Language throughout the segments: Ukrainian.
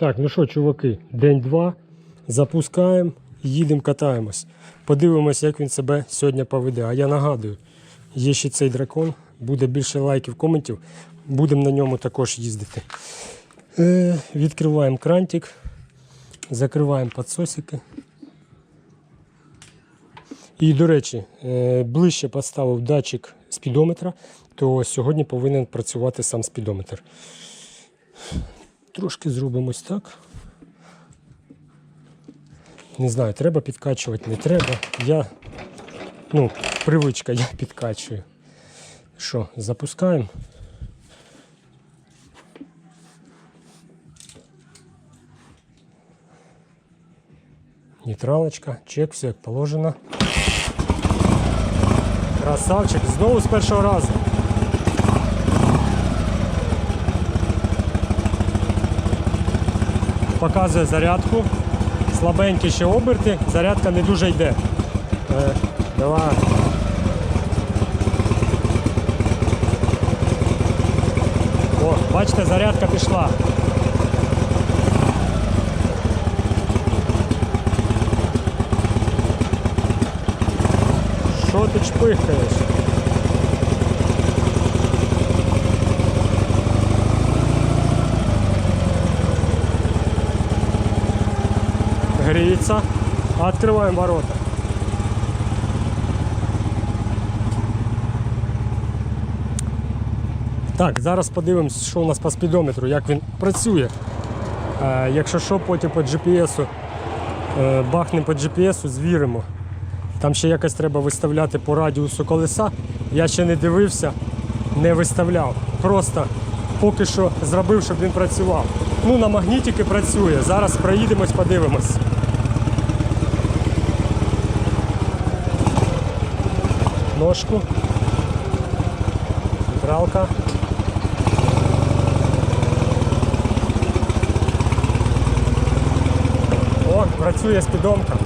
Так, ну що, чуваки, день-два. Запускаємо, їдемо, катаємось. Подивимось, як він себе сьогодні поведе. А я нагадую, є ще цей дракон, буде більше лайків, коментів. Будемо на ньому також їздити. Е, відкриваємо крантик, закриваємо підсосики. І, до речі, е, ближче поставив датчик спідометра, то сьогодні повинен працювати сам спідометр. Трошки зробимо ось так. Не знаю, треба підкачувати, не треба. Я, ну, привичка, я підкачую. Що, запускаємо. Нейтралочка, чек, все як положено. Красавчик, знову з першого разу. Показує зарядку. Слабенькі ще оберти, зарядка не дуже йде. Е, давай. О, бачите, зарядка пішла. Що ти чпихаєш? Гріється. Откриваємо ворота. Так, зараз подивимось, що у нас по спідометру, як він працює. Е, якщо що, потім по GPS, е, бахнемо по GPS, звіримо. Там ще якось треба виставляти по радіусу колеса. Я ще не дивився, не виставляв. Просто поки що зробив, щоб він працював. Ну, на магнітики працює. Зараз проїдемось, подивимось. Ножку. Централка. О, працює спідомка.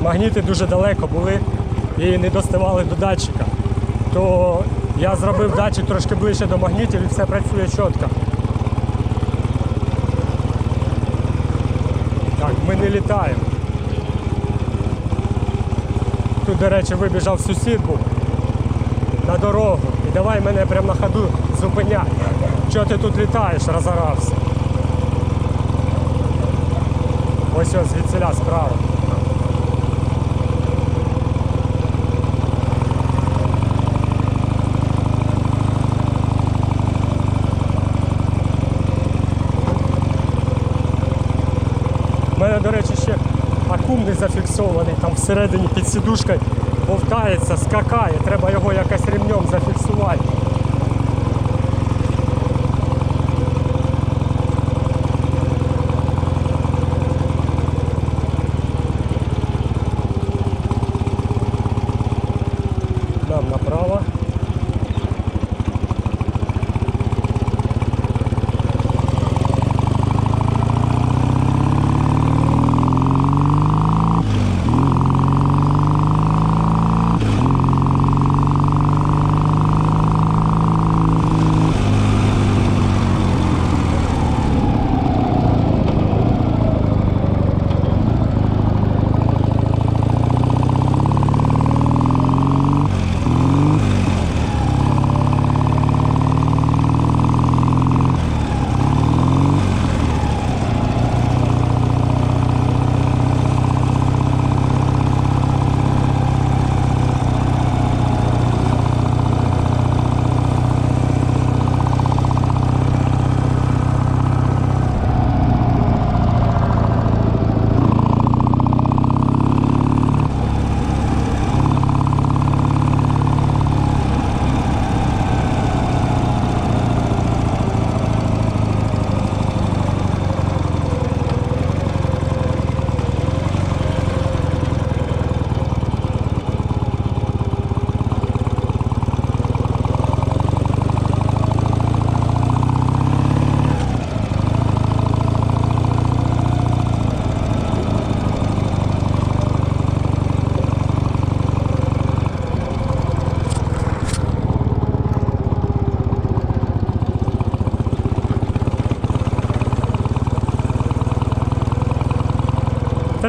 Магніти дуже далеко були і не доставали до датчика. То я зробив датчик трошки ближче до магнітів і все працює чітко. Так, ми не літаємо. Тут, до речі, вибіжав сусід був на дорогу. І давай мене прямо на ходу зупиняй. Чого ти тут літаєш, розорався? Ось ось звідсіля справа. У мене, до речі, ще акум не зафіксований, там всередині під сідушкою вовтається, скакає, треба його якось ремнем зафіксувати.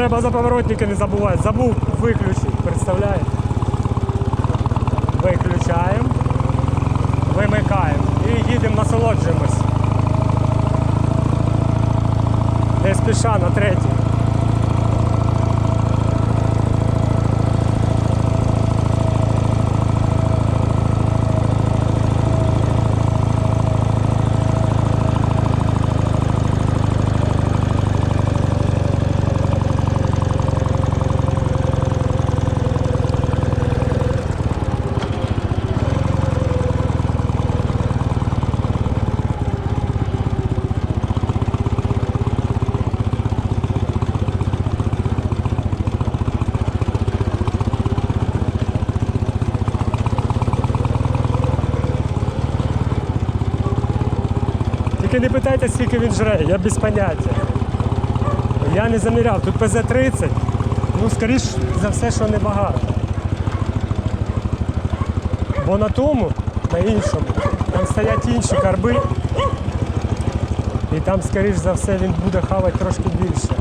Треба за поворотники не забувати. Забув виключити, представляєте? Виключаємо, вимикаємо і їдемо насолоджуємось. Не спіша на третій. Тільки не питайте, скільки він жре, я без поняття. Я не заміряв, тут ПЗ-30, ну скоріш за все, що небагато. Бо на тому, на іншому, там стоять інші карби. І там, скоріш за все, він буде хавати трошки більше.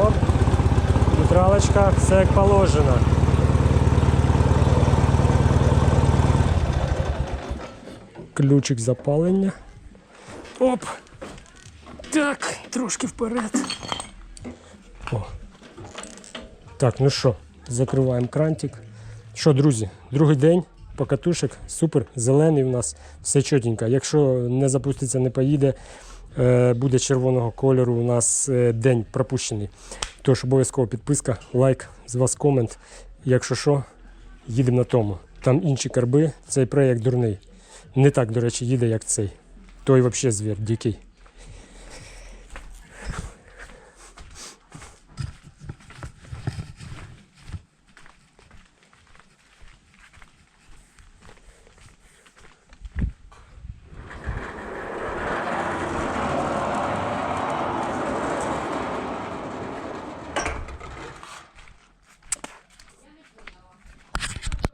Оп. Нейтралочка, все як положено. Ключик запалення. Оп. Так, трошки вперед. О. Так, ну що, закриваємо крантик. Що, друзі, другий день покатушек, супер, зелений у нас, все чотенько. Якщо не запуститься, не поїде, буде червоного кольору, у нас е, день пропущений. Тож обов'язково підписка, лайк, з вас комент. Якщо що, їдемо на тому. Там інші карби, цей проєкт дурний. Не так, до речі, їде, як цей. Той взагалі звір, дикий.